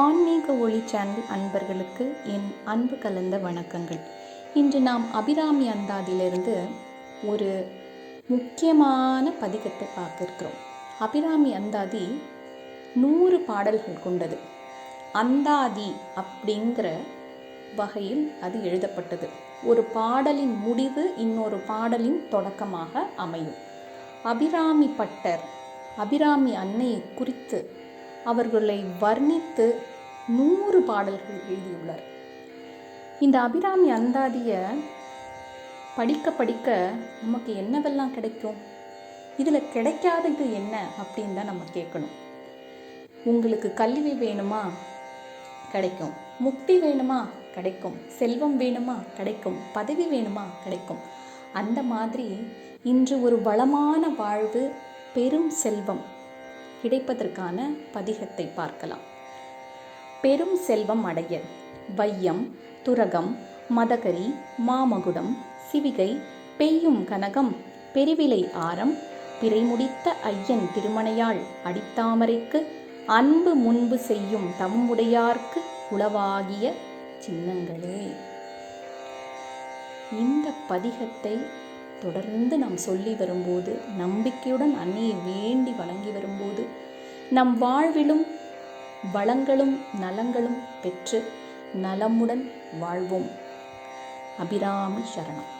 ஆன்மீக ஒளி சேனல் அன்பர்களுக்கு என் அன்பு கலந்த வணக்கங்கள். இன்று நாம் அபிராமி அந்தாதியிலிருந்து ஒரு முக்கியமான பதிகத்தை பார்க்கிருக்கிறோம் அபிராமி அந்தாதி நூறு பாடல்கள் கொண்டது. அந்தாதி அப்படிங்கிற வகையில் அது எழுதப்பட்டது. ஒரு பாடலின் முடிவு இன்னொரு பாடலின் தொடக்கமாக அமையும். அபிராமி பட்டர் அபிராமி அன்னையை குறித்து அவர்களை வர்ணித்து நூறு பாடல்கள் எழுதியுள்ளார். இந்த அபிராமி அந்தாதியை படிக்க படிக்க நமக்கு என்னவெல்லாம் கிடைக்கும்? இதில் கிடைக்காதது என்ன அப்படின்னு தான் நம்ம கேட்கணும். உங்களுக்கு கல்வி வேணுமா? கிடைக்கும். முக்தி வேணுமா? கிடைக்கும். செல்வம் வேணுமா? கிடைக்கும். பதவி வேணுமா? கிடைக்கும். அந்த மாதிரி இன்று ஒரு வளமான வாழ்வு பெரும் செல்வம் கிடைப்பதற்கான பதிகத்தை பார்க்கலாம். பெரும் செல்வம் அடைய வையம் துரகம் மதகரி மாமகுடம் சிவிகை பெய்யும் கனகம் பெருவிலை ஆரம் பிறைமுடித்த ஐயன் திருமணையாள் அடித்தாமரைக்கு அன்பு முன்பு செய்யும் தம்முடையார்க்கு உளவாகிய சின்னங்களே. இந்த பதிகத்தை தொடர்ந்து நாம் சொல்லி வரும்போது நம்பிக்கையுடன் அன்னையை வேண்டி வணங்கி வரும்போது நம் வாழ்விலும் வளங்களும் நலங்களும் பெற்று நலமுடன் வாழ்வோம். அபிராமி சரணம்.